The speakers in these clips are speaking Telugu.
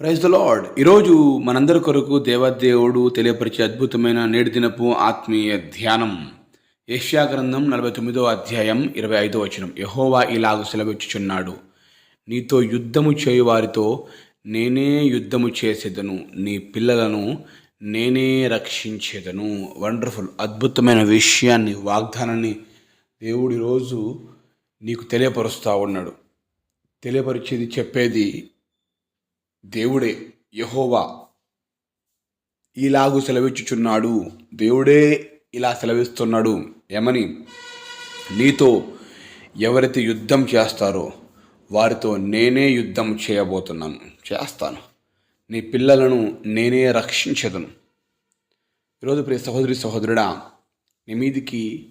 ప్రైజ్ ద లార్డ్ ఈరోజు మనందరి కొరకు దేవదేవుడు తెలియపరిచే అద్భుతమైన నేటి దినపు ఆత్మీయ ధ్యానం. ఏష్యా గ్రంథం నలభై తొమ్మిదో అధ్యాయం ఇరవై ఐదో వచనం. యహోవా ఇలాగ సెలవిచ్చుచున్నాడు. నీతో యుద్ధము చేయు వారితో నేనే యుద్ధము చేసేదను. నీ పిల్లలను నేనే రక్షించేదను. వండర్ఫుల్ అద్భుతమైన విషయాన్ని వాగ్దానాన్ని దేవుడి రోజు నీకు తెలియపరుస్తూ ఉన్నాడు. తెలియపరిచేది చెప్పేది దేవుడే యహోవా. ఇలాగు సెలవిచ్చుచున్నాడు. దేవుడే ఇలా సెలవిస్తున్నాడు. ఏమని? నీతో ఎవరైతే యుద్ధం చేస్తారో వారితో నేనే యుద్ధం చేయబోతున్నాను. చేస్తాను. నీ పిల్లలను నేనే రక్షించదను. ఈరోజు ప్రియ సహోదరి సహోదరుడా నీ మీదికి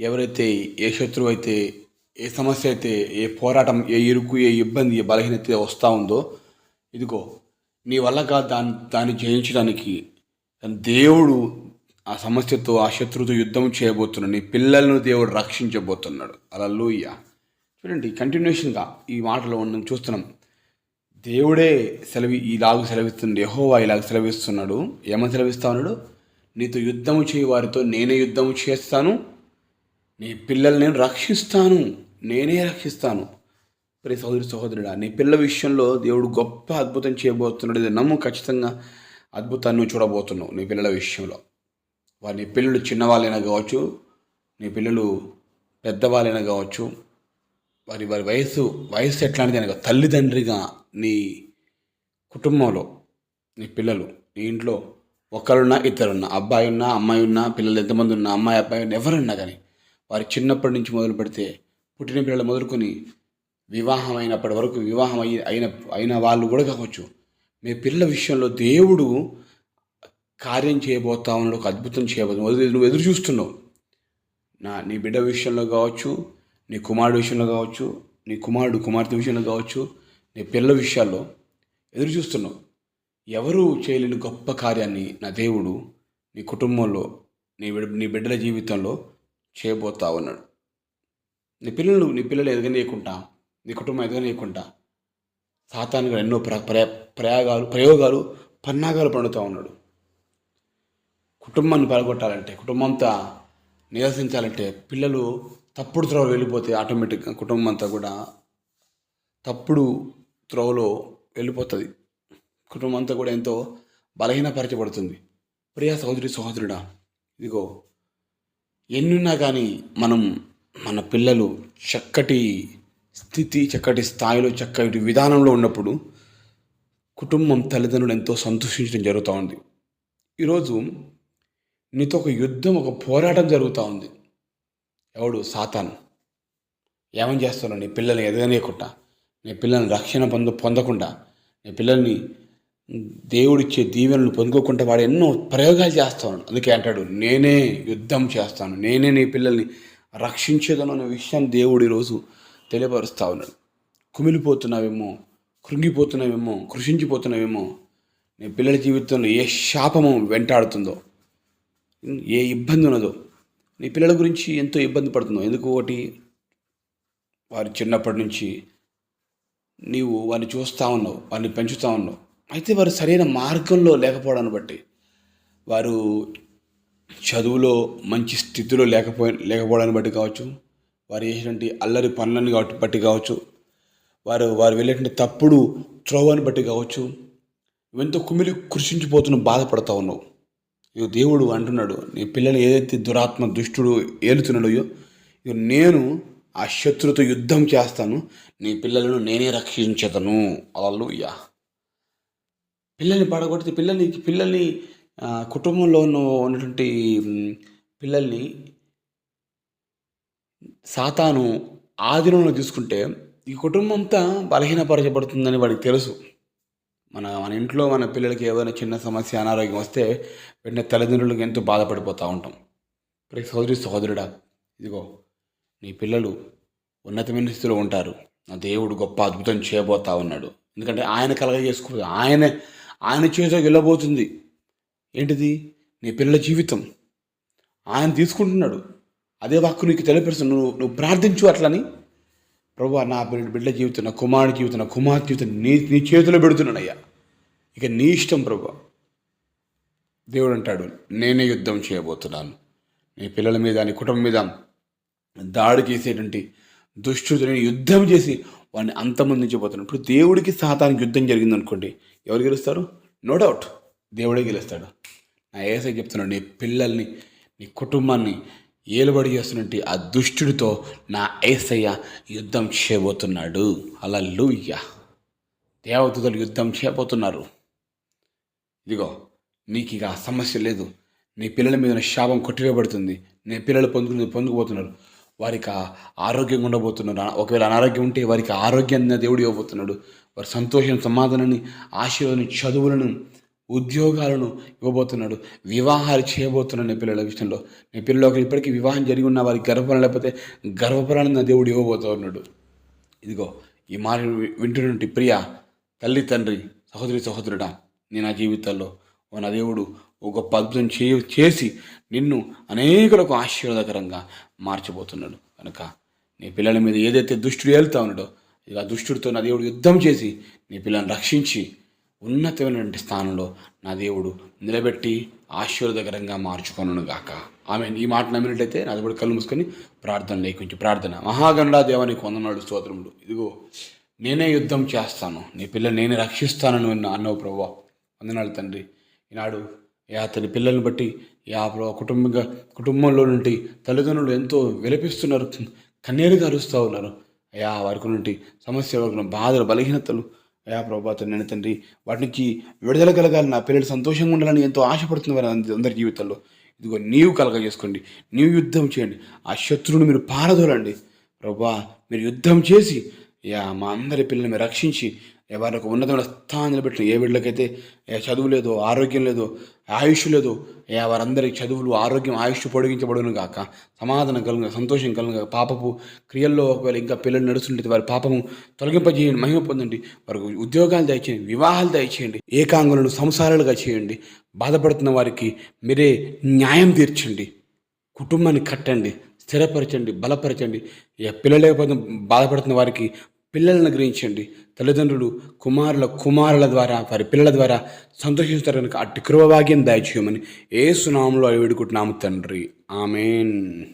ఎవరైతే ఏ శత్రువు అయితే ఏ సమస్య అయితే ఏ పోరాటం ఏ ఇరుకు ఏ ఇబ్బంది ఏ బలహీనత వస్తూ ఉందో ఇదిగో నీ వల్ల కాదు దాన్ని దాన్ని జయించడానికి. దేవుడు ఆ సమస్యతో ఆ శత్రువుతో యుద్ధం చేయబోతున్నాడు నీ పిల్లలను దేవుడు రక్షించబోతున్నాడు. అలా లూయ చూడండి కంటిన్యూషన్గా ఈ మాటలో మనం చూస్తున్నాం. దేవుడే సెలవి ఇలాగ సెలవిస్తుంది. యహోవా ఇలాగ సెలవిస్తున్నాడు. ఏమని సెలవిస్తా ఉన్నాడు? నీతో యుద్ధము చేయి వారితో నేనే యుద్ధము చేస్తాను. నీ పిల్లల్ని నేను రక్షిస్తాను. నేనే రక్షిస్తాను. ప్రే సహోదరి సహోదరుడా నీ పిల్లల విషయంలో దేవుడు గొప్ప అద్భుతం చేయబోతున్నాడు. ఇది నమ్ము ఖచ్చితంగా అద్భుతాన్ని చూడబోతున్నావు నీ పిల్లల విషయంలో. వారి నీ పిల్లలు చిన్నవాళ్ళైనా కావచ్చు నీ పిల్లలు పెద్దవాళ్ళైనా కావచ్చు వారి వారి వయసు వయసు ఎట్లాంటిది అనగా తల్లిదండ్రిగా నీ కుటుంబంలో నీ పిల్లలు నీ ఇంట్లో ఒకరున్నా ఇద్దరున్నా అబ్బాయి ఉన్నా అమ్మాయి ఉన్నా పిల్లలు ఎంతమంది ఉన్నా అమ్మాయి అబ్బాయి ఉన్నా ఎవరున్నా కానీ వారి చిన్నప్పటి నుంచి మొదలు పెడితే పుట్టిన పిల్లలు మొదలుకొని వివాహం అయినప్పటి వరకు వివాహం అయి అయిన అయిన వాళ్ళు కూడా కావచ్చు. మీ పిల్లల విషయంలో దేవుడు కార్యం చేయబోతా ఉన్నాడు ఒక అద్భుతం చేయబోతుంది నువ్వు ఎదురు చూస్తున్నావు. నా నీ బిడ్డ విషయంలో కావచ్చు నీ కుమారుడు విషయంలో కావచ్చు నీ కుమారుడు కుమార్తె విషయంలో కావచ్చు నీ పిల్లల విషయాల్లో ఎదురు చూస్తున్నావు. ఎవరు చేయలేని గొప్ప కార్యాన్ని నా దేవుడు నీ కుటుంబంలో నీ బిడ్డ నీ బిడ్డల జీవితంలో చేయబోతా ఉన్నాడు. నీ పిల్లలు నీ పిల్లలు ఎదగనీయకుండా నీ కుటుంబం ఎదగనీయకుండా సాతానుగా ఎన్నో ప్ర ప్రయోగాలు ప్రయోగాలు పన్నాగాలు పండుతూ ఉన్నాడు. కుటుంబాన్ని పడగొట్టాలంటే కుటుంబంతో నిరసించాలంటే పిల్లలు తప్పుడు త్రోవ వెళ్ళిపోతే ఆటోమేటిక్గా కుటుంబం అంతా కూడా తప్పుడు త్రోవలో వెళ్ళిపోతుంది. కుటుంబం అంతా కూడా ఎంతో బలహీనపరచబడుతుంది. ప్రియా సహోదరి సహోదరుడా ఇదిగో ఎన్నున్నా కానీ మనం మన పిల్లలు చక్కటి స్థితి చక్కటి స్థాయిలో చక్కటి విధానంలో ఉన్నప్పుడు కుటుంబం తల్లిదండ్రులు ఎంతో సంతోషించడం జరుగుతూ ఉంది. ఈరోజు నీతో ఒక యుద్ధం ఒక పోరాటం జరుగుతూ ఉంది. ఎవడు? సాతాను. ఏమని చేస్తాడు నీ పిల్లల్ని ఎదగనీయకుండా నీ పిల్లల్ని రక్షణ పొంద పొందకుండా నీ పిల్లల్ని దేవుడిచ్చే దీవెనలు పొందుకోకుండా వాడు ఎన్నో ప్రయోగాలు చేస్తా ఉన్నాడు అందుకే అంటాడు నేనే యుద్ధం చేస్తాను. నేనే నీ పిల్లల్ని రక్షించేదను అనే విషయాన్ని దేవుడు ఈరోజు తెలియపరుస్తూ ఉన్నాడు కుమిలిపోతున్నావేమో కృంగిపోతున్నావేమో కృషించిపోతున్నావేమో నీ పిల్లల జీవితంలో ఏ శాపము వెంటాడుతుందో ఏ ఇబ్బంది ఉన్నదో నీ పిల్లల గురించి ఎంతో ఇబ్బంది పడుతుందో ఎందుకు ఒకటి? వారి చిన్నప్పటి నుంచి నీవు వారిని చూస్తూ ఉన్నావు వారిని పెంచుతూ ఉన్నావు. అయితే వారు సరైన మార్గంలో లేకపోవడాన్ని బట్టి వారు చదువులో మంచి స్థితిలో లేకపో లేకపోవడాన్ని బట్టి కావచ్చు వారు చేసినటువంటి అల్లరి పనులను కాబట్టి బట్టి కావచ్చు వారు వారు వెళ్ళేటువంటి తప్పుడు త్రోవని బట్టి కావచ్చు ఎంతో కుమిలి కృషించిపోతున్న బాధపడతా ఉన్నావు. ఇక దేవుడు అంటున్నాడు నీ పిల్లలు ఏదైతే దురాత్మ దుష్టుడు ఏలుతున్నాడో ఇక నేను ఆ శత్రుతో యుద్ధం చేస్తాను నీ పిల్లలను నేనే రక్షించదను. అలలుయ్యా. పిల్లల్ని పాడగొడితే పిల్లల్ని పిల్లల్ని కుటుంబంలో ఉన్నటువంటి పిల్లల్ని సాతాను ఆధీనంలో తీసుకుంటే ఈ కుటుంబం అంతా బలహీనపరచబడుతుందని వాడికి తెలుసు. మన మన ఇంట్లో మన పిల్లలకి ఏదైనా చిన్న సమస్య అనారోగ్యం వస్తే వెంటనే తల్లిదండ్రులకు ఎంతో బాధపడిపోతూ ఉంటాం. ప్రతి సహోదరి సహోదరుడా ఇదిగో నీ పిల్లలు ఉన్నతమైన స్థితిలో ఉంటారు. నా దేవుడు గొప్ప అద్భుతం చేయబోతా ఉన్నాడు. ఎందుకంటే ఆయన కలగ చేసుకో ఆయన ఆయన చేతిలో వెళ్ళబోతుంది. ఏంటిది? నీ పిల్లల జీవితం. ఆయన తీసుకుంటున్నాడు. అదే వాక్కు నీకు తెలియపరుస్తుంది. నువ్వు నువ్వు ప్రార్థించు అట్లని. ప్రభు నా బిడ్డ బిడ్డ జీవితం నా కుమారుడి జీవితం నా కుమార్తె జీవితం నీ నీ చేతిలో పెడుతున్నానయ్యా. ఇక నీ ఇష్టం ప్రభు. దేవుడు అంటాడు నేనే యుద్ధం చేయబోతున్నాను. నీ పిల్లల మీద నీ కుటుంబం మీద దాడి చేసేటువంటి దుష్టుని యుద్ధం చేసి వాడిని అంతమందించబోతున్నాను. ఇప్పుడు దేవుడికి సాతానికి యుద్ధం జరిగింది అనుకోండి ఎవరు గెలుస్తారు? నో డౌట్ దేవుడే గెలుస్తాడు. నా ఏసై చెప్తున్నాడు నీ పిల్లల్ని నీ కుటుంబాన్ని ఏలుబడి చేస్తున్నట్టు ఆ దుష్టుడితో నా ఏసయ్య యుద్ధం చేయబోతున్నాడు. అలా లూయ్య దేవతలు యుద్ధం చేయబోతున్నారు. ఇదిగో నీకు ఇక సమస్య లేదు. నీ పిల్లల మీద శాపం కొట్టివేయబడుతుంది. నీ పిల్లలు పొందుకుని పొందుకుపోతున్నారు. వారికి ఆరోగ్యంగా ఉండబోతున్నారు. ఒకవేళ అనారోగ్యం ఉంటే వారికి ఆరోగ్యాన్ని దేవుడు ఇవ్వబోతున్నాడు. వారి సంతోషం సమాధానాన్ని ఆశీర్వాదాన్ని చదువులను ఉద్యోగాలను ఇవ్వబోతున్నాడు వివాహాలు చేయబోతున్నాడు నీ పిల్లల విషయంలో. నీ పిల్లలకు ఇప్పటికీ వివాహం జరిగి ఉన్న వారికి గర్భఫలం లేకపోతే గర్భఫలాన్ని నా దేవుడు ఇవ్వబోతున్నాడు. ఇదిగో ఈ మాట వింటున్నటువంటి ప్రియ తల్లి తండ్రి సహోదరి సహోదరుడా నీ నా జీవితాల్లో ఓ నా దేవుడు ఒక గొప్ప అద్భుతం చే చేసి నిన్ను అనేకులకు ఆశీర్వాదకరంగా మార్చబోతున్నాడు. కనుక నీ పిల్లల మీద ఏదైతే దుష్టుడు వెళ్తా ఉన్నాడో ఇక ఆ దుష్టుడితో నా దేవుడు యుద్ధం చేసి నీ పిల్లల్ని రక్షించి ఉన్నతమైనటువంటి స్థానంలో నా దేవుడు నిలబెట్టి ఆశీర్వాదకరంగా మార్చుకొనును గాక. ఆమె ఈ మాట నమ్మినట్టయితే నా దేవుడు కళ్ళు మూసుకొని ప్రార్థన లేకుంచి ప్రార్థన. మహాగండా దేవానికి వందనాడు స్తోత్రములు. ఇదిగో నేనే యుద్ధం చేస్తాను. నీ పిల్ల నేనే రక్షిస్తానని విన్న అన్నవు ప్రభా వందనాలు తండ్రి. ఈనాడు అతని పిల్లల్ని బట్టి ఆ కుటుంబంగా కుటుంబంలో నుండి తల్లిదండ్రులు ఎంతో విలపిస్తున్నారు. కన్నీరుగా అరుస్తూ ఉన్నారు. అయ్యా వారికి నుండి సమస్య వరకు బాధలు బలహీనతలు అయా ప్రభా తండ్రి తండ్రి వాటి నుంచి విడుదల కలగాలి. నా పిల్లలు సంతోషంగా ఉండాలని ఎంతో ఆశపడుతున్నారు అందరి జీవితంలో ఇదిగో నీవు కలగ చేసుకోండి. నీవు యుద్ధం చేయండి. ఆ శత్రువుని మీరు పారదోలండి. ప్రభా మీరు యుద్ధం చేసి యా మా అందరి పిల్లల్ని రక్షించి వారి ఉన్నతమైన స్థానం నిలబెట్టిన ఏ బిడ్డలకైతే ఏ చదువు లేదో ఆరోగ్యం లేదో ఆయుష్ లేదో ఏ వారందరికి చదువులు ఆరోగ్యం ఆయుష్ పొడిగించబడును కాక సమాధానం కలుగు సంతోషం కలుగు పాపపు క్రియల్లో ఒకవేళ ఇంకా పిల్లలు నడుస్తుంటే వారి పాపము తొలగింపజేయండి మహిమ పొందండి వారికి ఉద్యోగాలు దయచేయండి వివాహాలు దయచేయండి ఏకాంగులను సంసారాలుగా చేయండి బాధపడుతున్న వారికి మీరే న్యాయం తీర్చండి కుటుంబాన్ని కట్టండి స్థిరపరచండి బలపరచండి ఇక పిల్లలు బాధపడుతున్న వారికి పిల్లలను గ్రహించండి తల్లిదండ్రులు కుమారుల కుమారుల ద్వారా వారి పిల్లల ద్వారా సంతోషిస్తారు కనుక అట్టి కృపభాగ్యం దయచేయమని ఏ సునామంలో వేడుకుంటున్నాము తండ్రి. ఆమెన్.